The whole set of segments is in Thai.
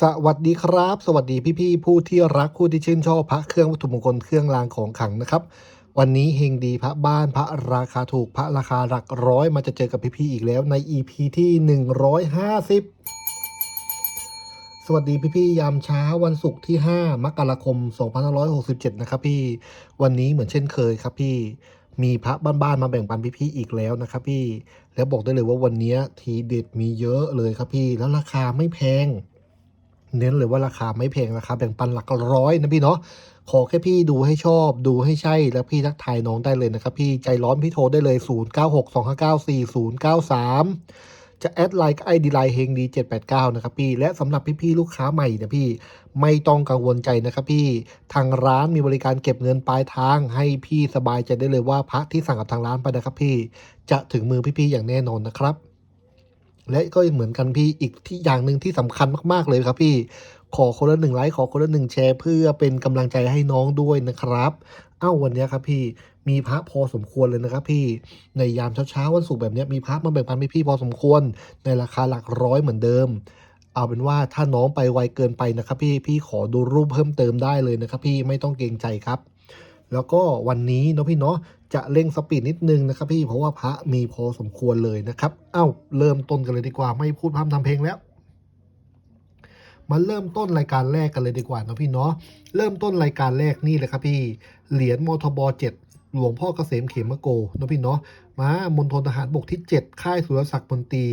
สวัสดีครับ สวัสดีพี่ๆผู้ที่รักผู้ที่ชื่นชอบพระเครื่องวัตถุมงคลเครื่องรางของขลังนะครับ วันนี้เฮงดีพระบ้านพระราคาถูกพระราคาหลักร้อยมาจะเจอกับพี่ๆอีกแล้วใน EP ที่ 150 สวัสดีพี่ๆยามเช้าวันศุกร์ที่ 5 มกราคม 2567 นะครับพี่วันนี้เหมือนเช่นเคยครับพี่มีพระบ้านๆมาแบ่งปันพี่ๆอีกแล้วนะครับพี่แล้วบอกได้เลยว่าวันนี้ทีเด็ดมีเยอะเลยครับพี่แล้วราคาไม่แพง เน้นเลยว่าราคาไม่แพงราคาแบ่งปันหลักร้อยนะพี่เนาะขอแค่พี่ดูให้ชอบดูให้ใช่แล้วพี่ทักทายน้องได้เลยนะครับพี่ใจร้อนพี่โทรได้เลย 0 9 6 2 5 9 4 0 9 3 จะแอดไลน์ก็ไอดีไลน์เฮงดี789 นะครับพี่ และสำหรับพี่ๆลูกค้าใหม่เนี่ยพี่ไม่ต้องกังวลใจนะครับพี่ทางร้านมีบริการเก็บเงินปลายทาง ให้พี่สบายใจได้เลยว่าพระที่สั่งกับทางร้านไปนะครับพี่จะถึงมือพี่ๆอย่างแน่นอนนะครับ และก็เหมือนกันพี่อีกที่อย่างหนึ่งที่สำคัญมากๆเลยครับพี่ขอคนละหนึ่งไลค์ขอคนละหนึ่งแชร์เพื่อเป็นกำลังใจให้น้องด้วยนะครับ เอ้าวันนี้ครับพี่มีพระพอสมควรเลยนะครับพี่ในยามเช้าๆวันศุกร์แบบนี้มีพระมาแบ่งปันพี่พี่พอสมควร ในราคาหลักร้อยเหมือนเดิม เอาเป็นว่าถ้าน้องไปไวเกินไปนะครับพี่พี่ขอดูรูปเพิ่มเติมได้เลยนะครับพี่ไม่ต้องเกรงใจครับ แล้วก็วันนี้เนาะพี่เนาะจะเร่งสปีดนิดนึงนะครับพี่เพราะว่าพระมีพอสมควรเลยนะครับเอ้าเริ่มต้นกันเลยดีกว่าไม่พูดพร่ำทำเพลงแล้วมาเริ่มต้นรายการแรกกันเลยดีกว่าเนาะพี่เนาะเริ่มต้นรายการแรกนี่เลยครับพี่เหรียญมทบเจ็ดหลวงพ่อเกษมเขมโกเนาะพี่เนาะมามณฑลทหารบกที่ 7 ค่ายสุรศักดิ์มนตรี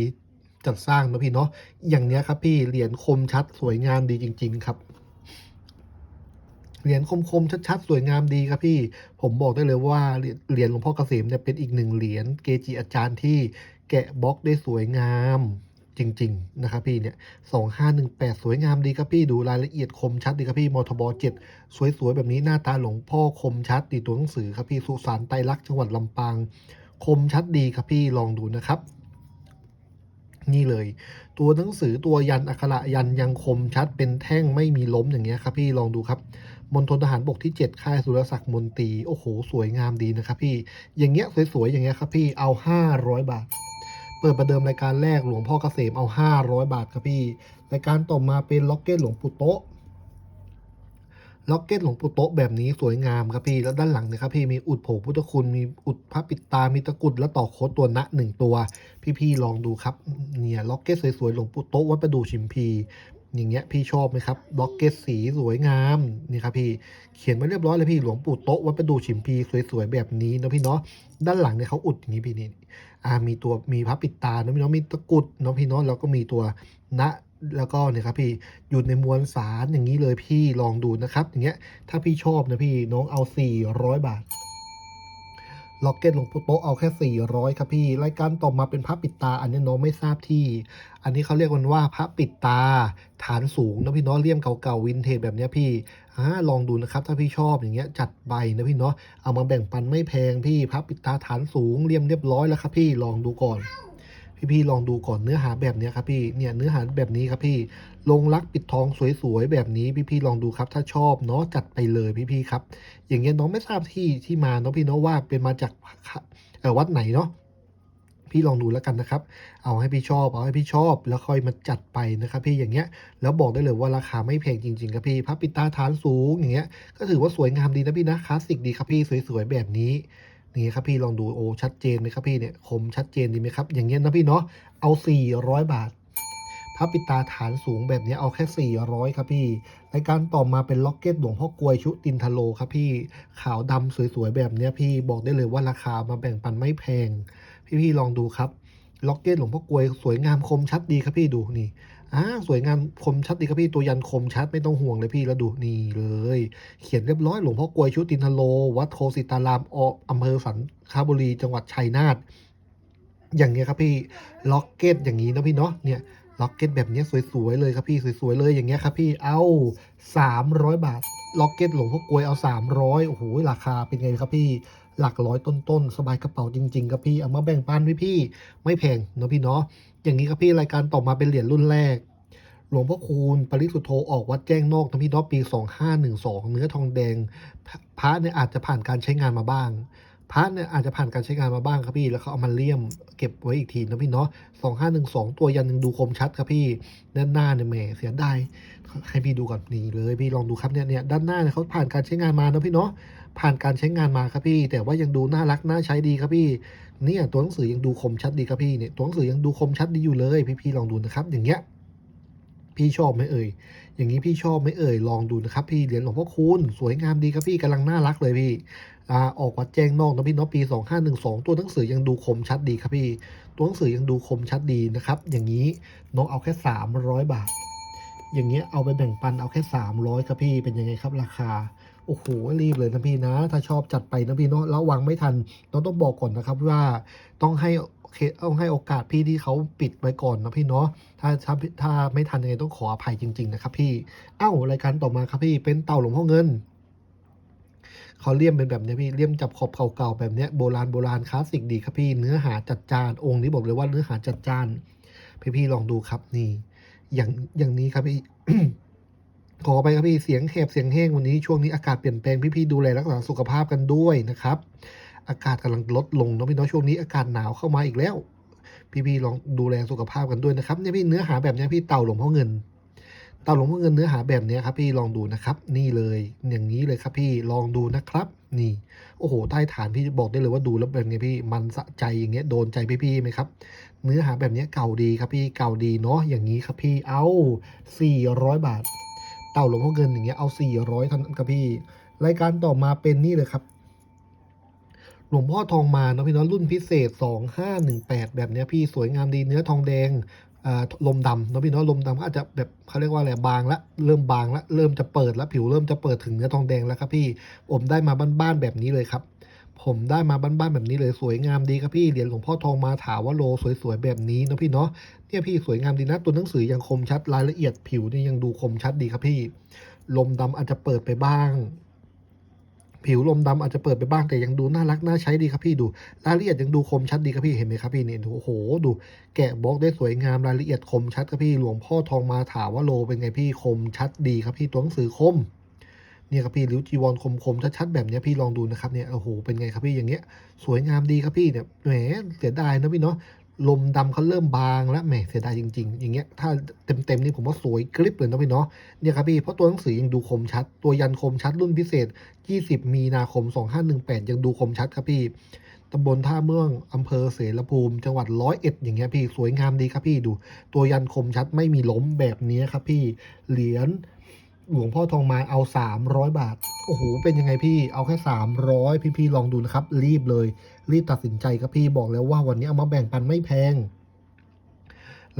จัดสร้างเนาะพี่เนาะอย่างเนี้ยครับพี่เหรียญคมชัดสวยงามดีจริง ๆ ครับ เหรียญคมๆชัดๆ สวยงามดีครับพี่ ผมบอกได้เลยว่าเหรียญหรียญหลวงพ่อเกษมเนี่ยเป็นอีกหนึ่งเหรียญเกจิอาจารย์ที่แกะบล็อกได้สวยงามจริง ๆ นะครับพี่เนี่ยสองห้าหนึ่งแปดสวยงามดีครับพี่ดูรายละเอียดคมชัดดีครับพี่มทบเจ็ดสวยๆ แบบนี้หน้าตาหลวงพ่อคมชัดดีตัวหนังสือครับพี่สุสานไตรลักษณ์จังหวัดลำปาง คมชัดดีครับพี่ลองดูนะครับ นี่เลย ตัวหนังสือตัวยันอักขระยันยังคมชัดเป็นแท่งไม่มีล้มอย่างเงี้ยครับพี่ลองดูครับ มณฑลทหารบกที่ 7 ค่ายสุรศักดิ์มนตรีโอ้โห สวยงามดีนะครับพี่อย่างเงี้ยสวยๆอย่างเงี้ยครับพี่เอา 500 บาท เปิดประเดิมรายการแรกหลวงพ่อเกษมเอา 500 บาทครับพี่รายการต่อมาเป็นล็อกเก็ตหลวงปู่โต๊ะล็อกเก็ตหลวงปู่โต๊ะแบบนี้สวยงามครับพี่ แล้วด้านหลังนะครับพี่มีอุดโผพุทธคุณ มีอุดพระปิดตา มีตะกุดและต่อโค้ดตัวนะหนึ่งตัว พี่ๆลองดูครับ เนี่ยล็อกเก็ตสวยๆหลวงปู่โต๊ะวัดประดู่ชิมพี อย่างเงี้ยพี่ชอบไหมครับบล็อกเกตสีสวยงามนี่ครับพี่เขียนมาเรียบร้อยเลยพี่หลวงปู่โต๊ะวัดประดู่ชิมพีสวยๆแบบนี้นะพี่เนาะด้านหลังเนี่ยเขาอุดอย่างนี้พี่นี่อ่ามีตัวมีพระปิดตานะพี่เนาะมีตะกุดเนาะพี่เนาะแล้วก็มีตัวนะแล้วก็เนี่ยครับพี่อยู่ในมวลสารอย่างนี้เลยพี่ลองดูนะครับ อย่างเงี้ยถ้าพี่ชอบนะพี่น้องเอา 400 บาท ล็อกเก็ตลงพุโต๊ะเอาแค่ 400 ครับพี่ รายการต่อมาเป็นพระปิดตา อันนี้น้องไม่ทราบที่ อันนี้เขาเรียกกันว่าพระปิดตา ฐานสูงนะพี่เนาะเลี่ยมเก่าๆวินเทจแบบนี้พี่อ่าลองดูนะครับถ้าพี่ชอบอย่างเงี้ยจัดใบนะพี่เนาะเอามาแบ่งปันไม่แพงพี่พระปิดตาฐานสูงเลี่ยมเรียบร้อยแล้วครับพี่ลองดูก่อน พี่ๆลองดูก่อนเนื้อหาแบบนี้ครับพี่เนี่ยเนื้อหาแบบนี้ครับพี่ลงรักปิดทองสวยๆแบบนี้พี่ๆลองดูครับ ถ้าชอบเนาะจัดไปเลยพี่ๆครับ อย่างเงี้ยน้องไม่ทราบที่ที่มาเนาะพี่เนาะว่าเป็นมาจากวัดไหนเนาะพี่ลองดูแล้วกันนะครับ เอาให้พี่ชอบ เอาให้พี่ชอบ แล้วค่อยมาจัดไปนะครับพี่อย่างเงี้ย แล้วบอกได้เลยว่าราคาไม่แพงจริงๆครับพี่พระปิดตาฐานสูงอย่างเงี้ย ก็ถือว่าสวยงามดีนะพี่นะ คลาสสิกดีครับพี่สวยๆแบบนี้ นี่ครับพี่ลองดูโอ้ชัดเจนไหมครับพี่เนี่ยคมชัดเจนดีไหมครับ อย่างเงี้ยนะพี่เนาะเอา 400 บาทพระปิตาฐานสูงแบบนี้เอาแค่ 400 ครับพี่รายการต่อมาเป็นล็อกเก็ตหลวงพ่อกลวยชุตินทโลครับพี่ขาวดำสวยๆแบบนี้พี่บอกได้เลยว่าราคามาแบ่งปันไม่แพง พี่ๆลองดูครับล็อกเก็ตหลวงพ่อกลวยสวยงามคมชัดดีครับพี่ดูนี่ อ่าสวยงามคมชัดดีครับพี่ตัวยันคมชัดไม่ต้องห่วงเลยพี่แล้วดูนี่เลย เขียนเรียบร้อยหลวงพ่อกลวยชุตินทโล วัดโคสิตารามออำเภอสันคาบุรีจังหวัดชัยนาทอย่างเงี้ยครับพี่ล็อกเก็ตอย่างนี้นะพี่เนาะเนี่ยล็อกเก็ตแบบนี้สวยๆเลยครับพี่สวยๆเลยอย่างเงี้ยครับพี่เอา 300 บาทล็อกเก็ตหลวงพ่อกลวยเอา 300โอ้โหราคาเป็นไงครับพี่หลักร้อยต้นๆสบายกระเป๋าจริงๆครับพี่เอามาแบ่งปันพี่พี่ๆไม่แพงเนาะพี่เนาะ อย่างนี้ครับพี่รายการต่อมาเป็นเหรียญรุ่นแรก หลวงพ่อคูณปริสุทธโธออกวัดแจ้งนอกนะพี่เนาะปี 2512 เนื้อทองแดง พระเนี่ยอาจจะผ่านการใช้งานมาบ้างพระเนี่ยอาจจะผ่านการใช้งานมาบ้างครับพี่ แล้วเขาเอามาเลี่ยมเก็บไว้อีกทีนะพี่เนาะสองห้าหนึ่งสองตัวยันยังดูคมชัดครับพี่ ด้านหน้าเนี่ยแหมเสียดายให้พี่ดูก่อนนี่เลย พี่ลองดูครับเนี่ยเนี่ยด้านหน้าเนี่ยเขาผ่านการใช้งานมานะพี่เนาะ ผ่านการใช้งานมาครับพี่ แต่ว่ายังดูน่ารักน่าใช้ดีครับพี่ เนี่ยตัวหนังสือยังดูคมชัดดีครับพี่เนี่ยตัวหนังสือยังดูคมชัดดีอยู่เลยพี่ๆลองดูนะครับ อย่างเงี้ยพี่ชอบไหมเอ่ย อย่างนี้พี่ชอบไหมเอ่ย ลองดูนะครับพี่ เหรียญหลวงพ่อคูณสวยงามดีครับพี่กำลังน่ารักเลยพี่อ่าออกวัดแจ้งนอกนะพี่เนาะปี 2512 ตัวหนังสือยังดูคมชัดดีครับพี่ ตัวหนังสือยังดูคมชัดดีนะครับ อย่างนี้น้องเอาแค่ 300 บาท อย่างเงี้ยเอาไปแบ่งปันเอาแค่ 300 ครับพี่ เป็นยังไงครับราคา โอ้โหรีบเลยนะพี่นะ ถ้าชอบจัดไปนะพี่เนาะระวังไม่ทันน้องต้องบอกก่อนนะครับว่าต้องให้เคต้องให้โอกาสพี่ที่เขาปิดไว้ก่อนนะพี่เนาะถ้าถ้าถ้าไม่ทันยังไงต้องขออภัยจริง ๆ นะครับ พี่เอ้ารายการต่อมาครับพี่เป็นเต่าหลวงพ่อเงินเขาเลี่ยมเป็นแบบเนี้ยพี่เลี่ยมจับขอบเก่าๆแบบเนี้ยโบราณโบราณคลาสสิกดีครับพี่เนื้อหาจัดจานองค์นี้บอกเลยว่าเนื้อหาจัดจานพี่ๆลองดูครับนี่ อย่างอย่างนี้ครับพี่ ขอไปครับพี่เสียงแหบเสียงแห้งวันนี้ช่วงนี้อากาศเปลี่ยนแปลงพี่ๆดูแลรักษาสุขภาพกันด้วยนะครับ อากาศกำลังลดลงเนาะพี่เนาะช่วงนี้อากาศหนาวเข้ามาอีกแล้ว พี่ๆลองดูแลสุขภาพกันด้วยนะครับเนี่ยพี่เนื้อหาแบบนี้พี่เต่าหลวงพ่อเงินเต่าหลวงพ่อเงินเนื้อหาแบบนี้ครับพี่ลองดูนะครับ นี่เลยอย่างนี้เลยครับพี่ลองดูนะครับ นี่โอ้โหใต้ฐานพี่บอกได้เลยว่าดูแล้วเป็นไงพี่มันสะใจอย่างเงี้ยโดนใจพี่ๆไหมครับ เนื้อหาแบบนี้เก่าดีครับพี่เก่าดีเนาะอย่างนี้ครับพี่เอา400 บาท เต่าหลวงพ่อเงินอย่างเงี้ยเอา400เท่านั้นครับพี่ รายการต่อมาเป็นนี่เลยครับ หลวงพ่อทองมาเนาะพี่เนาะรุ่นพิเศษสองห้าหนึ่งแปดแบบเนี้ยพี่สวยงามดีเนื้อทองแดงลมดำเนาะพี่เนาะลมดำก็อาจจะแบบเขาเรียกว่าอะไรบางละเริ่มบางละเริ่มจะเปิดแล้วผิวเริ่มจะเปิดถึงเนื้อทองแดงแล้วครับพี่ผมได้มาบ้านๆแบบนี้เลยครับ ผมได้มาบ้านๆแบบนี้เลยสวยงามดีครับพี่เหรียญหลวงพ่อทองมาถาวโลสวยๆแบบนี้นะพี่เนาะเนี่ยพี่สวยงามดีนะตัวหนังสือยังคมชัดรายละเอียดผิวนี่ยังดูคมชัดดีครับพี่ ลมดำอาจจะเปิดไปบ้าง ผิวลมดำอาจจะเปิดไปบ้างแต่ยังดูน่ารักน่าใช้ดีครับพี่ดู รายละเอียดยังดูคมชัดดีครับพี่เห็นไหมครับพี่เนี่ยดูโอ้โหดูแกะบล็อกได้สวยงามรายละเอียดคมชัดครับพี่หลวงพ่อทองมาถาวโลเป็นไงพี่คมชัดดีครับพี่ตัวหนังสือคม เนี่ยครับพี่ริ้วจีวรคมๆชัดๆแบบนี้พี่ลองดูนะครับเนี่ยโอ้โหเป็นไงครับพี่อย่างเงี้ย สวยงามดีครับพี่เนี่ยแหมเสียดายนะพี่เนาะลมดำเขาเริ่มบางแล้วแหมเสียดายจริง ๆ อย่างเงี้ยถ้าเต็มๆนี่ผมว่าสวยกริบเลยนะพี่เนาะเนี่ยครับพี่เพราะตัวหนังสือยังดูคมชัด ตัวยันคมชัดรุ่นพิเศษ 20 มีนาคม 2518 ยังดูคมชัดครับพี่ตำบลท่าเมืองอำเภอเสรภูมิ จังหวัดร้อยเอ็ดอย่างเงี้ยพี่สวยงามดีครับพี่ดู ตัวยันคมชัดไม่มีล้มแบบนี้ครับพี่เหรียญ หลวงพ่อทองมาเอา 300 บาท โอ้โห เป็นยังไงพี่ เอาแค่ 300 พี่ๆลองดูนะครับ รีบเลย รีบตัดสินใจครับพี่ บอกแล้วว่าวันนี้เอามาแบ่งปันไม่แพง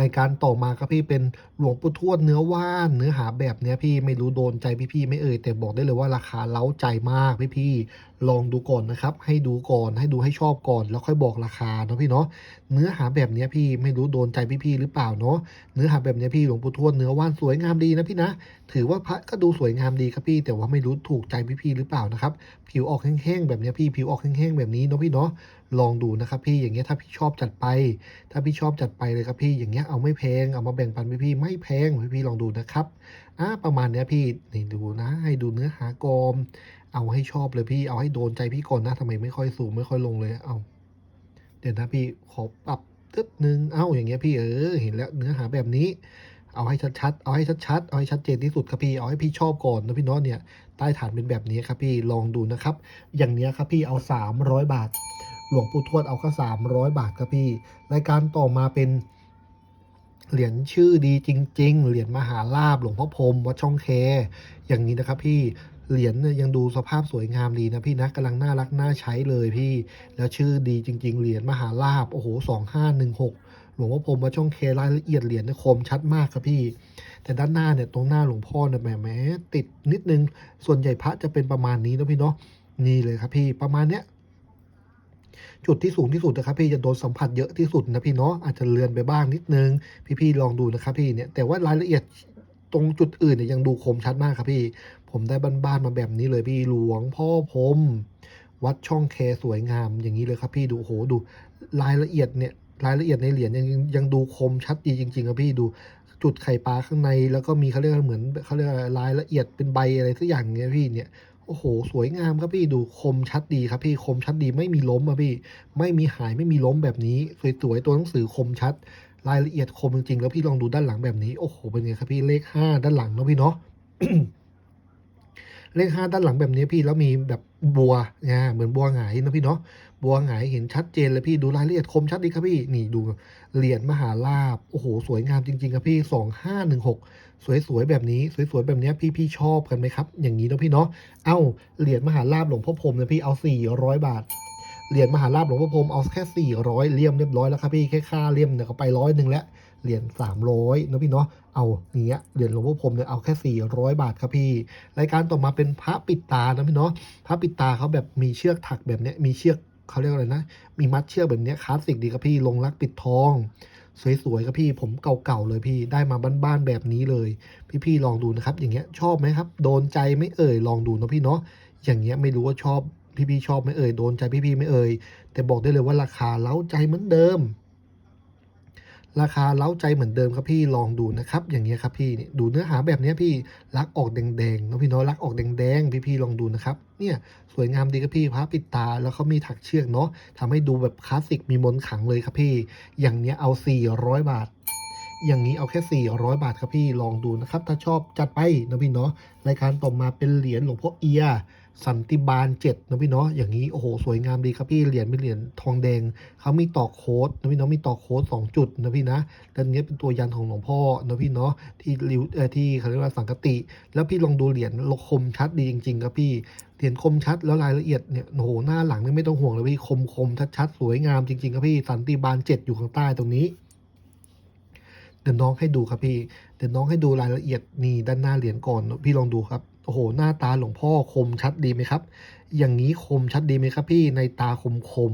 รายการต่อมาครับพี่เป็นหลวงปู่ทวดเนื้อว่าน เนื้อหาแบบเนี้ยพี่ไม่รู้โดนใจพี่ๆไม่เอ่ยแต่บอกได้เลยว่าราคาเล้าใจมากพี่ๆลองดูก่อนนะครับ ให้ดูก่อนให้ดูให้ชอบก่อน แล้วค่อยบอกราคาเนาะพี่เนาะเนื้อหาแบบเนี้ยพี่ไม่รู้โดนใจพี่ๆหรือเปล่าเนาะเนื้อหาแบบเนี้ยพี่หลวงปู่ทวดเนื้อว่านสวยงามดีนะพี่นะ ถือว่าพระก็ดูสวยงามดีครับพี่ แต่ว่าไม่รู้ถูกใจพี่ๆหรือเปล่านะครับผิวออกแห้งๆแบบเนี้ยพี่ผิวออกแห้งๆแบบนี้เนาะพี่เนาะ ลองดูนะครับพี่อย่างเงี้ยถ้าพี่ชอบจัดไป ถ้าพี่ชอบจัดไปเลยครับพี่อย่างเงี้ยเอาไม่แพงเอามาแบ่งปันพี่ๆไม่แพงพี่ลองดูนะครับอ่าประมาณเนี้ยพี่นี่ดูนะให้ดูเนื้อหากรมเอาให้ชอบเลยพี่เอาให้โดนใจพี่ก่อนนะทำไมไม่ค่อยสูงไม่ค่อยลงเลยเอาเดี๋ยวนะพี่ขอปรับตึ๊ดนึงเอ้าอย่างเงี้ยพี่เออเห็นแล้วเนื้อหาแบบนี้เอาให้ชัดๆ เอาให้ชัดๆ เอาให้ชัดเจนที่สุดครับพี่ เอาให้พี่ชอบก่อนนะพี่น้องเนี่ย ใต้ฐานเป็นแบบนี้ครับพี่ ลองดูนะครับ อย่างเนี้ยครับพี่เอา 300 บาท หลวงปู่ทวดเอาแค่300บาทครับพี่ รายการต่อมาเป็น เหรียญชื่อดีจริง ๆ เหรียญมหาลาบหลวงพ่อพรมวัดช่องแคอย่างนี้นะครับพี่เหรียญเนี่ยยังดูสภาพสวยงามดีนะพี่นะกำลังน่ารักน่าใช้เลยพี่ แล้วชื่อดีจริง ๆ เหรียญมหาลาบโอ้โหสองห้าหนึ่งหกหลวงพ่อพรมวัดช่องเครายละเอียดเหรียญเนี่ยคมชัดมากครับพี่ แต่ด้านหน้าเนี่ยตรงหน้าหลวงพ่อเนี่ยแหมแหมติดนิดนึงส่วนใหญ่พระจะเป็นประมาณนี้นะพี่เนาะนี่เลยครับพี่ประมาณเนี้ย จุดที่สูงที่สุดนะครับ พี่จะโดนสัมผัสเยอะที่สุดนะพี่เนาะอาจจะเลือนไปบ้างนิดนึง พี่ๆลองดูนะครับพี่เนี่ยแต่ว่ารายละเอียดตรงจุดอื่นเนี่ยยังดูคมชัดมากครับพี่ ผมได้บ้านๆมาแบบนี้เลยพี่หลวงพ่อพรมวัดช่องแคสวยงามอย่างนี้เลยครับพี่ดูโหดูรายละเอียดเนี่ยรายละเอียดในเหรียญยังยังดูคมชัดดีจริงๆครับพี่ดูจุดไข่ปลาข้างในแล้วก็มีเขาเรียกเหมือนเขาเรียกอะไรรายละเอียดเป็นใบอะไรสักอย่างเงี้ยพี่เนี่ย โอ้โห สวยงามครับพี่ดูคมชัดดีครับพี่คมชัดดีไม่มีล้มอะพี่ ไม่มีหายไม่มีล้มแบบนี้ สวยๆตัวหนังสือคมชัด รายละเอียดคมจริงๆแล้วพี่ลองดูด้านหลังแบบนี้โอ้โหเป็นไงครับพี่เลขห้าด้านหลังเนาะพี่เนาะ เลขห้าด้านหลังแบบนี้พี่แล้วมีแบบบัวนะเหมือนบัวหงายนะพี่เนาะบัวหงายเห็นชัดเจนเลยพี่ดูรายละเอียดคมชัดดีครับพี่นี่ดูเหรียญมหาลาบโอ้โหสวยงามจริงๆครับพี่สองห้าหนึ่งหกสวยๆแบบนี้สวยๆแบบนี้พี่พี่ๆชอบกันไหมครับ อย่างนี้นะพี่เนาะเอ้าเหรียญมหาลาบหลวงพ่อพรมเนี่ยพี่เอาสี่ร้อยบาทเหรียญมหาลาบหลวงพ่อพรมเอาแค่สี่ร้อยเลี่ยมเรียบร้อยแล้วครับพี่แค่ค่าเลี่ยมเนี่ยก็ไปร้อยหนึ่งแล้ว เหรียญสามร้อยนะพี่เนาะเอาเงี้ยเหรียญหลวงพ่อพรมเนี่ยเอาแค่สี่ร้อยบาทครับพี่รายการต่อมาเป็นพระปิดตานะพี่เนาะพระปิดตาเขาแบบมีเชือกถักแบบเนี้ยมีเชือกเขาเรียกว่าอะไรนะ มีมัดเชือกแบบเนี้ยคลาสสิกดีครับพี่ ลงรักปิดทอง สวยๆครับพี่ ผมเก่าๆเลยพี่ ได้มาบ้านๆแบบนี้เลย พี่ๆลองดูนะครับ อย่างเงี้ยชอบไหมครับ โดนใจไม่เอ่ย ลองดูนะพี่เนาะ อย่างเงี้ยไม่รู้ว่าชอบพี่ๆชอบไหมเอ่ย โดนใจพี่ๆไม่เอ่ย แต่บอกได้เลยว่าราคาเล้าใจเหมือนเดิม ราคาเล้าใจเหมือนเดิมครับพี่ลองดูนะครับ อย่างเงี้ยครับพี่นี่ดูเนื้อหาแบบเนี้ยพี่รักออกแดงๆเนาะพี่เนาะรักออกแดงๆพี่ๆลองดูนะครับเนี่ยสวยงามดีครับพี่พระปิดตาแล้วเขามีถักเชือกเนาะทำให้ดูแบบคลาสสิกมีมนต์ขังเลยครับพี่ อย่างเนี้ยเอา 400 บาทอย่างนี้เอาแค่ 400 บาทครับพี่ลองดูนะครับ ถ้าชอบจัดไปนะพี่เนาะรายการต่อมาเป็นเหรียญหลวงพ่อเอีย สันติบาลเจ็ดนะพี่เนาะอย่างนี้โอ้โหสวยงามดีครับพี่เหรียญเป็นเหรียญทองแดงเขามีต่อโค้ดนะพี่เนาะมีต่อโค้ดสองจุดนะพี่นะด้านนี้เป็นตัวยันของหลวงพ่อนะพี่เนาะที่ริวเอ่อที่เขาเรียกว่าสังกติ แล้วพี่ลองดูเหรียญคมชัดดีจริง ๆ ครับพี่เหรียญคมชัดแล้วรายละเอียดเนี่ยโอ้โหหน้าหลังนี่ไม่ต้องห่วงเลยพี่คมคมชัดๆสวยงามจริงๆครับพี่สันติบาลเจ็ดอยู่ข้างใต้ตรงนี้เดี๋ยวน้องให้ดูครับพี่เดี๋ยวน้องให้ดูรายละเอียดนี่ด้านหน้าเหรียญก่อนพี่ลองดูครับ อ้โห หน้าตาหลวงพ่อคมชัดดีไหมครับ อย่างนี้คมชัดดีไหมครับพี่ในตาคมคม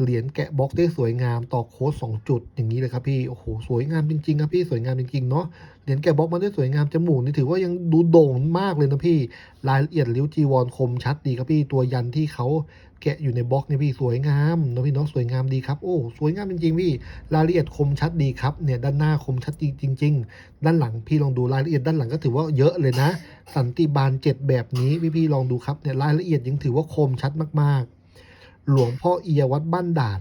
เหรียญแกะบล็อกได้สวยงามต่อโค้ดสองจุดอย่างนี้เลยครับพี่โอ้โหสวยงามจริงๆครับพี่สวยงามจริงๆเนาะเหรียญแกะบล็อกมันได้สวยงามจมูกนี่ถือว่ายังดูโด่งมากเลยนะพี่รายละเอียดริ้วจีวรคมชัดดีครับพี่ตัวยันที่เขาแกะอยู่ในบล็อกเนี่ยพี่สวยงามนะพี่เนาะสวยงามดีครับโอ้สวยงามจริงๆพี่รายละเอียดคมชัดดีครับเนี่ยด้านหน้าคมชัดจริง ๆ ด้านหลังพี่ลองดูรายละเอียดด้านหลังก็ถือว่าเยอะเลยนะ สันติบาลเจ็ดแบบนี้พี่ๆลองดูครับเนี่ยรายละเอียดยังถือว่าคมชัดมากๆ หลวงพ่อเอียวัดบ้านด่าน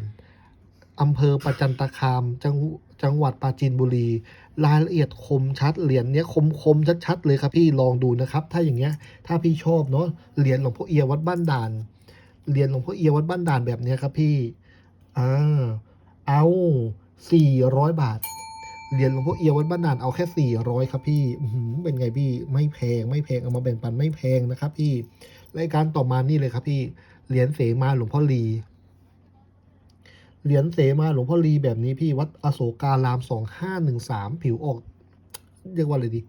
อำเภอประจันตคามจังจังหวัดปราจีนบุรี รายละเอียดคมชัด เหรียญเนี้ยคมคมชัดๆเลยครับพี่ลองดูนะครับ ถ้าอย่างเงี้ย ถ้าพี่ชอบเนาะเหรียญหลวงพ่อเอียวัดบ้านด่าน เหรียญหลวงพ่อเอียวัดบ้านด่านแบบเนี้ยครับพี่อ่าเอาสี่ร้อยบาทเหรียญหลวงพ่อเอียวัดบ้านด่านเอาแค่สี่ร้อยครับพี่เป็นไงพี่ไม่แพงไม่แพงเอามาแบ่งปันไม่แพงนะครับ พี่รายการต่อมานี่เลยครับพี่ เหรียญเสมาหลวงพ่อลีเหรียญเสมาหลวงพ่อลีแบบนี้พี่วัดอโศการามสองห้าหนึ่งสามผิวออกเรียกว่าอะไรดี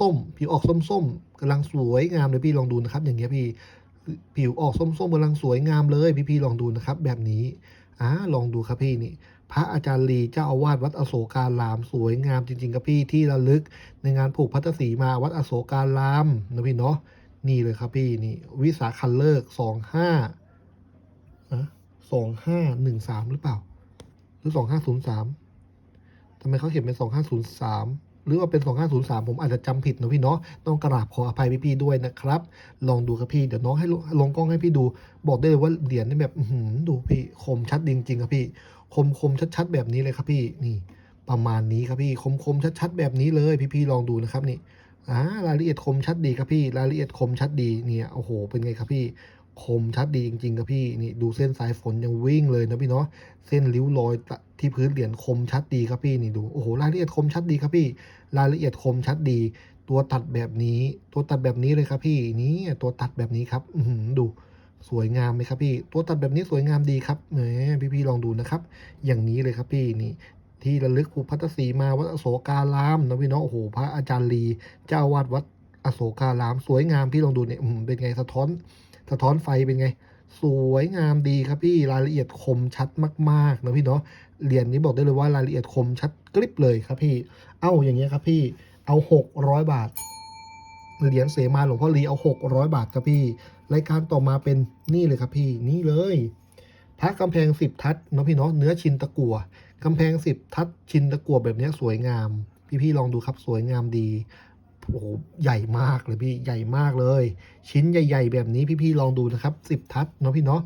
ส้มๆผิวออกส้มๆกำลังสวยงามเลยพี่ลองดูนะครับ อย่างเงี้ยพี่ผิวออกส้มๆกำลังสวยงามเลย พี่ๆลองดูนะครับ แบบนี้อ่าลองดูครับพี่นี่ พระอาจารย์ลีเจ้าอาวาสวัดอโศการาม สวยงามจริงๆครับพี่ที่ระลึก ในงานผูกพัตตสีมาวัดอโศการามนะพี่เนาะ นี่เลยครับพี่นี่วิสาคันเลิกสองห้าสองห้าหนึ่งสามหรือเปล่า หรือสองห้าศูนย์สามทำไมเขาเขียนเป็นสองห้าศูนย์สามหรือว่าเป็นสองห้าศูนย์สามผมอาจจะจำผิดนะพี่เนาะ ต้องกราบขออภัยพี่ๆด้วยนะครับ ลองดูครับพี่ เดี๋ยวน้องให้ลงกล้องให้พี่ดู บอกได้เลยว่าเหรียญนี่แบบอืดูพี่คมชัดจริงๆครับพี่ คมคมชัดๆแบบนี้เลยครับพี่ นี่ ประมาณนี้ครับพี่ คมคมชัดๆแบบนี้เลยพี่ๆลองดูนะครับนี่ อ่ารายละเอียดคมชัดดีครับพี่ รายละเอียดคมชัดดีเนี่ยโอ้โห เป็นไงครับพี่ คมชัดดีจริงๆครับพี่นี่ดูเส้นสายฝนยังวิ่งเลยนะพี่เนาะเส้นริ้วรอยที่พื้นเหรียญคมชัดดีครับพี่นี่ดูโอ้โหรายละเอียดคมชัดดีครับพี่ รายละเอียดคมชัดดี ตัวตัดแบบนี้ ตัวตัดแบบนี้เลยครับพี่นี่ตัวตัดแบบนี้ครับอืดูสวยงามไหมครับพี่ ตัวตัดแบบนี้สวยงามดีครับแหมพี่ๆลองดูนะครับ อย่างนี้เลยครับพี่นี่ ที่ระลึกภูพัทธสีมาวัดอโศการามนะพี่เนาะโอ้โหพระอาจารย์ลีเจ้าวาดวัดอโศการาม สวยงามพี่ลองดูเนี่ยเป็นไงสะท้อน สะท้อนไฟเป็นไง สวยงามดีครับพี่รายละเอียดคมชัดมากๆนะพี่เนาะเหรียญนี้บอกได้เลยว่ารายละเอียดคมชัดกริบเลยครับพี่ เอ้าอย่างเงี้ยครับพี่เอาหกร้อยบาทเหรียญเสมาหลวงพ่อลีเอาหกร้อยบาทครับพี่รายการต่อมาเป็นนี่เลยครับพี่นี่เลยพระกำแพงสิบทัศน์เนาะพี่เนาะเนื้อชินตะกัว กำแพงสิบทัศน์ชินตะกัวแบบนี้สวยงาม พี่ๆลองดูครับสวยงามดีโอ้โหใหญ่มากเลยพี่ใหญ่มากเลย ชิ้นใหญ่ ๆ แบบนี้พี่ๆลองดูนะครับสิบทัศน์เนาะพี่เนาะ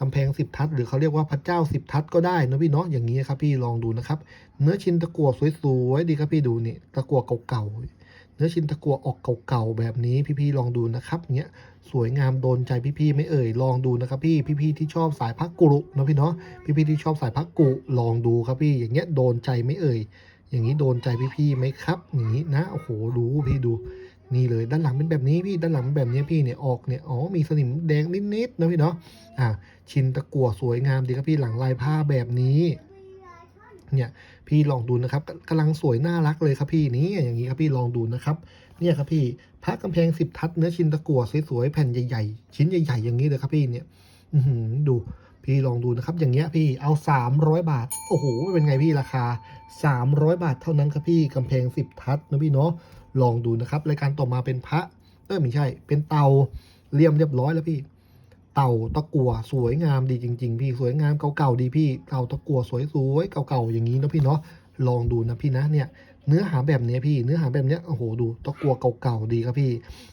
กำแพงสิบทัศน์หรือเขาเรียกว่าพระเจ้าสิบทัศน์ก็ได้เนาะพี่เนาะอย่างนี้ครับพี่ลองดูนะครับ เนื้อชิ้นตะกั่วสวยๆดีครับพี่ดูนี่ตะกั่วเก่าๆเนื้อชิ้นตะกั่วออกเก่าๆแบบนี้พี่ๆลองดูนะครับเนี้ย สวยงามโดนใจพี่ๆไม่เอ่ยลองดูนะครับพี่พี่ๆที่ชอบสายพักกุรุนะพี่เนาะพี่ๆที่ชอบสายพักกุลองดูครับพี่อย่างเงี้ยโดนใจไม่เอ่ยอย่างนี้โดนใจพี่ๆไหมครับอย่างนี้นะโอ้โหดูพี่ดูนี่เลยด้านหลังเป็นแบบนี้พี่ด้านหลังเป็นแบบนี้พี่เนี่ยออกเนี่ยอ๋อมีสนิมแดงนิดๆนะพี่เนาะอ่าชินตะกั่วสวยงามดีครับพี่หลังลายผ้าแบบนี้เนี่ยพี่ลองดูนะครับกกำลังสวยน่ารักเลยครับพี่นี่อย่างนี้ครับพี่ลองดูนะครับ เนี่ยครับพี่พระกำแพงสิบทัศเนื้อชินตะกั่วสวยๆแผ่นใหญ่ๆชิ้นใหญ่ๆอย่างนี้เลยครับพี่เนี่ยดูพี่ลองดูนะครับ อย่างเงี้ยพี่เอา 300 บาท โอ้โหเป็นไงพี่ราคา 300 บาทเท่านั้นครับพี่กำแพง 10 ทัศนะพี่เนาะลองดูนะครับรายการต่อมาเป็นพระเออไม่ใช่ เป็นเตาเลี่ยมเรียบร้อยแล้วพี่ เต่าตะกั่วสวยงามดีจริง ๆ พี่สวยงามเก่าๆดีพี่เต่าตะกั่วสวยๆเก่าๆอย่างนี้นะพี่เนาะลองดูนะพี่นะเนี่ย เนื้อหาแบบนี้พี่ เนื้อหาแบบนี้โอ้โหดูตะกัวเก่าๆดีครับพี่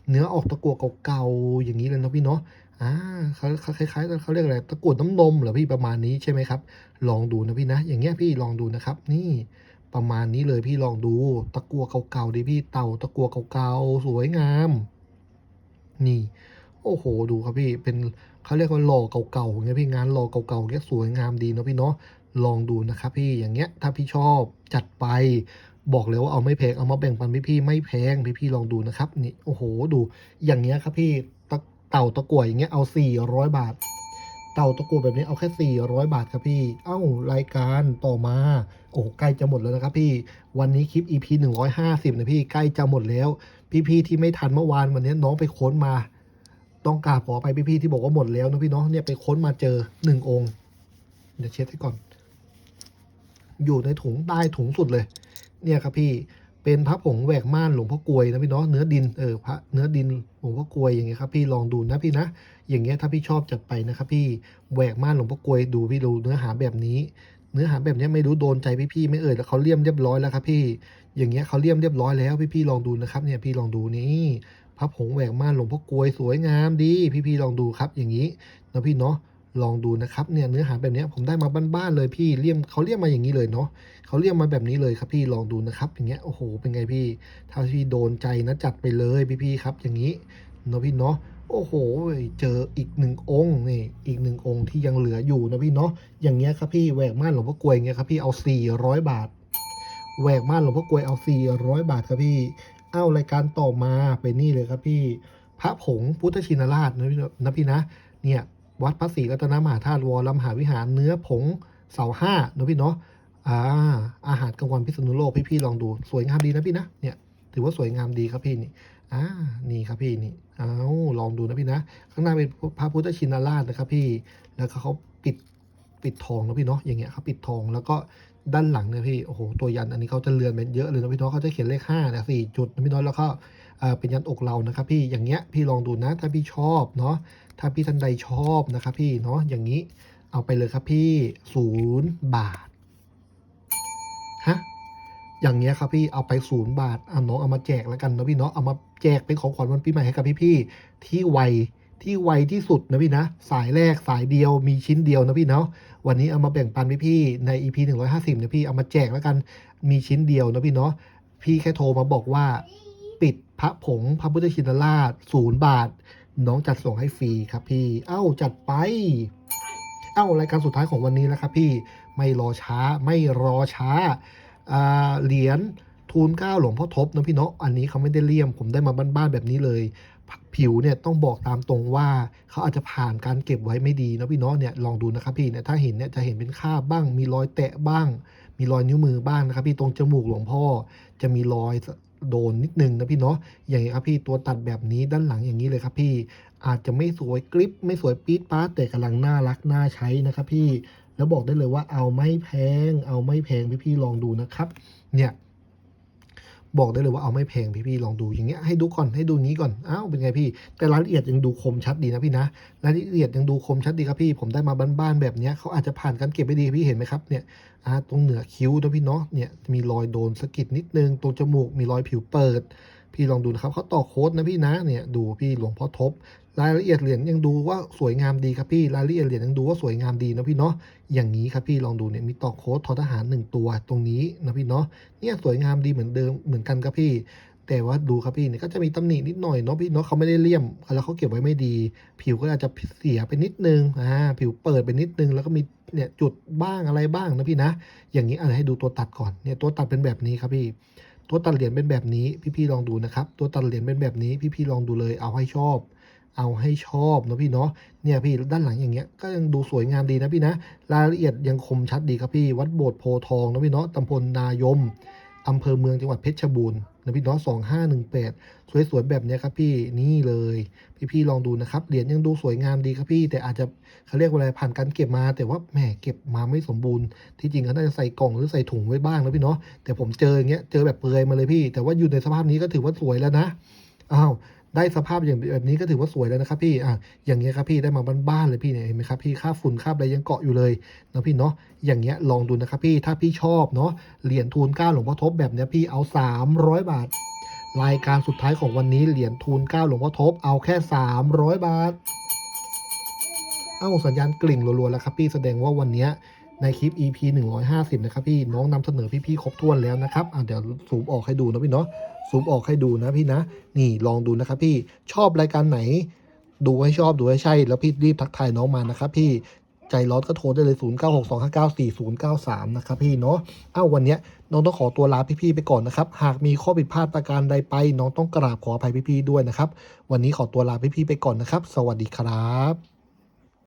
เนื้อออกตะกัวเก่าๆอย่างนี้เลยนะพี่เนาะอ่าเขาเขาคล้ายๆเขาเรียกอะไรตะกรุดน้ำนมเหรอพี่ประมาณนี้ใช่ไหมครับ ลองดูนะพี่นะ อย่างเงี้ยพี่ลองดูนะครับ นี่ประมาณนี้เลยพี่ลองดูตะกัวเก่าๆดิพี่เต่าตะกัวเก่าๆสวยงาม นี่ โอ้โห ดูครับพี่เป็นเขาเรียกว่าหล่อเก่าๆอย่างเงี้ยพี่งานหล่อเก่าๆเงี้ยสวยงามดีเนาะพี่เนาะลองดูนะครับพี่อย่างเงี้ยถ้าพี่ชอบจัดไป บอกเลยว่าเอาไม่แพงเอามาแบ่งปันพี่ๆไม่แพงพี่ๆลองดูนะครับนี่โอ้โหดูอย่างเงี้ยครับพี่เต่าตะกั่วอย่างเงี้ยเอา400 บาท เต่าตะกั่วแบบนี้เอาแค่ 400 บาทครับพี่ เอ้ารายการต่อมา โอ้ใกล้จะหมดแล้วนะครับพี่วันนี้คลิป EP 150นะพี่ใกล้จะหมดแล้ว พี่ๆที่ไม่ทันเมื่อวานวันนี้น้องไปค้นมา ต้องกราบขอไปพี่ๆที่บอกว่าหมดแล้วนะพี่เนาะเนี่ยไปค้นมาเจอหนึ่งองค์เดี๋ยวเช็ดให้ก่อน อยู่ในถุงใต้ถุงสุดเลย เนี่ยครับพี่เป็นพระผงแหวกม่านหลวงพ่อกลวยนะพี่เนาะเนื้อดินเออพระเนื้อดินหลวงพ่อกลวยอย่างเงี้ยครับพี่ลองดูนะพี่นะ อย่างเงี้ยถ้าพี่ชอบจัดไปนะครับพี่แหวกม่านหลวงพ่อกลวยดูพี่ดูเนื้อหาแบบนี้ เนื้อหาแบบเนี้ยไม่รู้โดนใจพี่ๆไม่เอ่ยแล้วเขาเลี่ยมเรียบร้อยแล้วครับพี่ อย่างเงี้ยเขาเลี่ยมเรียบร้อยแล้วพี่ๆลองดูนะครับเนี่ยพี่ลองดูนี่พระผงแหวกม่านหลวงพ่อกลวยสวยงามดี พี่ๆลองดูครับอย่างนี้นะพี่เนาะ ลองดูนะครับเนี่ยเนื้อหาแบบนี้ผมได้มาบ้านๆเลยพี่เลี่ยมเขาเลี่ยมมาอย่างนี้เลยเนาะเขาเรียกมาแบบนี้เลยครับพี่ลองดูนะครับอย่างเงี้ยโอ้โหเป็นไงพี่ ถ้าพี่โดนใจนะจัดไปเลยพี่ๆครับ อย่างนี้เนาะพี่เนาะโอ้โห เจออีกหนึ่งองค์นี่อีกหนึ่งองค์ที่ยังเหลืออยู่นะพี่เนาะอย่างเงี้ยครับพี่แหวกม่านหลวงพ่อกลวยอย่างเงี้ยครับพี่เอา 400 บาทแหวกม่านหลวงพ่อกลวยเอา 400 บาทครับพี่เอารายการต่อมาเป็นนี่เลยครับพี่ พระผงพุทธชินราชนะพี่นะพี่นะเนี่ย วัดพระศรีรัตนมหาธาตุวรมหาวิหารเนื้อผงเสาห้านะพี่เนาะอ่าอาหารกลางวันพิษณุโลกพี่ๆลองดูสวยงามดีนะพี่นะเนี่ยถือว่าสวยงามดีครับพี่นี่อ่านี่ครับพี่นี่เอาลองดูนะพี่นะ ข้างหน้าเป็นพระพุทธชินราชนะครับพี่แล้วเขาปิดปิดทองนะพี่เนาะอย่างเงี้ยเขาปิดทองแล้วก็ ด้านหลังเนี่ยพี่โอ้โหตัวยันอันนี้เขาจะเลือนเป็นเยอะเลยนะพี่เนาะเขาจะเขียนเลขห้านะสี่จุดนะพี่เนาะแล้วก็เป็นยันอกเรานะครับ พี่อย่างเงี้ยพี่ลองดูนะถ้าพี่ชอบเนาะถ้าพี่ท่านใดชอบนะครับ พี่เนาะอย่างนี้เอาไปเลยครับพี่ศูนย์บาทฮะอย่างเงี้ยครับพี่เอาไปศูนย์บาทอะน้องเอามาแจกแล้วกันนะพี่เนาะเอามาแจกเป็นของขวัญวันปีใหม่ให้กับพี่ๆที่ไว ที่ไวที่สุดนะพี่นะ สายแรกสายเดียวมีชิ้นเดียวนะพี่เนาะวันนี้เอามาแบ่งปันพี่ๆใน EP 150นะพี่เอามาแจกแล้วกันมีชิ้นเดียวนะพี่เนาะพี่แค่โทรมาบอกว่า ปิดพระผงพระพุทธชินราชศูนย์บาท น้องจัดส่งให้ฟรีครับพี่ เอ้าจัดไป เอ้ารายการสุดท้ายของวันนี้แล้วครับพี่ไม่รอช้าไม่รอช้าเหรียญทูลเก้าหลวงพ่อทบนะพี่เนาะอันนี้เขาไม่ได้เลี่ยมผมได้มาบ้านๆแบบนี้เลย ผิวเนี่ยต้องบอกตามตรงว่าเขาอาจจะผ่านการเก็บไว้ไม่ดีนะพี่เนาะเนี่ยลองดูนะครับพี่เนี่ยถ้าเห็นเนี่ยจะเห็นเป็นคราบบ้าง มีรอยแตะบ้าง มีรอยนิ้วมือบ้างนะครับ พี่ตรงจมูกหลวงพ่อจะมีรอยโดนนิดนึงนะพี่เนาะอย่างนี้ครับพี่ตัวตัดแบบนี้ด้านหลังอย่างนี้เลยครับพี่อาจจะไม่สวยกริปไม่สวยปี๊ดป๊าดแต่กำลังน่ารักน่าใช้นะครับพี่แล้วบอกได้เลยว่าเอาไม่แพง เอาไม่แพงพี่ๆลองดูนะครับ เนี่ย บอกได้เลยว่าเอาไม่แพงพี่ๆลองดูอย่างเงี้ยให้ดูก่อนให้ดูนี้ก่อนอ้าวเป็นไงพี่ แต่รายละเอียดยังดูคมชัดดีนะพี่นะรายละเอียดยังดูคมชัดดีครับพี่ผมได้มาบ้านๆแบบเนี้ยเขาอาจจะผ่านการเก็บไปดีพี่เห็นไหมครับเนี่ยอ่าตรงเหนือคิ้วนะพี่เนาะเนี่ยมีรอยโดนสะกิดนิดนึงตรงจมูกมีรอยผิวเปิด พี่ลองดูนะครับเขาต่อโค้ดนะพี่นะเนี่ยดูพี่หลวงพ่อทบ รายละเอียดเหรียญยังดูว่าสวยงามดีครับพี่รายละเอียดเหรียญยังดูว่าสวยงามดีนะพี่เนาะอย่างนี้ครับพี่ลองดูเนี่ยมีต่อโค้ดทอทหารหนึ่งตัวตรงนี้นะพี่เนาะเนี่ยสวยงามดีเหมือนเดิมเหมือนกันครับพี่ แต่ว่าดูครับพี่เนี่ยก็จะมีตำหนินิดหน่อยเนาะพี่เนาะเขาไม่ได้เลี่ยมแล้วเขาเก็บไว้ไม่ดี ผิวก็อาจจะเสียไปนิดนึงอ่าผิวเปิดไปนิดนึงแล้วก็มีเนี่ยจุดบ้างอะไรบ้างนะพี่นะ อย่างนี้อะไรให้ดูตัวตัดก่อนเนี่ยตัวตัดเป็นแบบนี้ครับพี่ตัวตัดเหรียญเป็นแบบนี้พี่ๆลองดูนะครับ ตัวตัดเหรียญเป็นแบบนี้พี่ๆลองดูเลยเอาให้ชอบ เอาให้ชอบนะพี่เนาะเนี่ยพี่ด้านหลังอย่างเงี้ยก็ยังดูสวยงามดีนะพี่นะรายละเอียดยังคมชัดดีครับพี่วัดโบสถ์โพทองนะพี่เนาะตำบลนายมอำเภอเมืองจังหวัดเพชรบูรณ์นะพี่เนาะสองห้าหนึ่งแปดสวยๆแบบเนี้ยครับพี่นี่เลย พี่ๆลองดูนะครับเหรียญยังดูสวยงามดีครับพี่ แต่อาจจะเขาเรียกว่าอะไรผ่านการเก็บมา แต่ว่าแหมเก็บมาไม่สมบูรณ์ที่จริงเขาน่าจะใส่กล่องหรือใส่ถุงไว้บ้างนะพี่เนาะแต่ผมเจออย่างเงี้ยเจอแบบเปลือยมาเลยพี่ แต่ว่าอยู่ในสภาพนี้ก็ถือว่าสวยแล้วนะอ้าว ได้สภาพอย่างแบบนี้ก็ถือว่าสวยแล้วนะครับพี่อะอย่างเงี้ยครับพี่ได้มาบ้านๆเลยพี่เนี่ยเห็นไหมครับพี่ค่าฝุ่นค่าอะไรยังเกาะอยู่เลยนะพี่เนาะอย่างเงี้ยลองดูนะครับพี่ถ้าพี่ชอบเนาะเหรียญทูลเกล้าหลวงพ่อทบแบบเนี้ยพี่เอา 300 บาท รายการสุดท้ายของวันนี้เหรียญทูลเกล้าหลวงพ่อทบเอาแค่ 300 บาท เอ้าสัญญาณกลิ่งรัวๆแล้วครับพี่แสดงว่าวันเนี้ยในคลิป EP 150 นะครับพี่น้องนำเสนอพี่ๆครบถ้วนแล้วนะครับอะเดี๋ยวซูมออกให้ดูนะพี่เนาะ ซูมออกให้ดูนะพี่นะ นี่ลองดูนะครับพี่ชอบรายการไหน ดูให้ชอบดูให้ใช่ แล้วพี่รีบทักทายน้องมานะครับพี่ใจร้อนก็โทรได้เลย 0962594093 นะครับพี่เนาะเอ้าวันนี้น้องต้องขอตัวลาพี่ๆไปก่อนนะครับ หากมีข้อผิดพลาดประการใดไป น้องต้องกราบขออภัยพี่ๆด้วยนะครับ วันนี้ขอตัวลาพี่ๆไปก่อนนะครับ สวัสดีครับ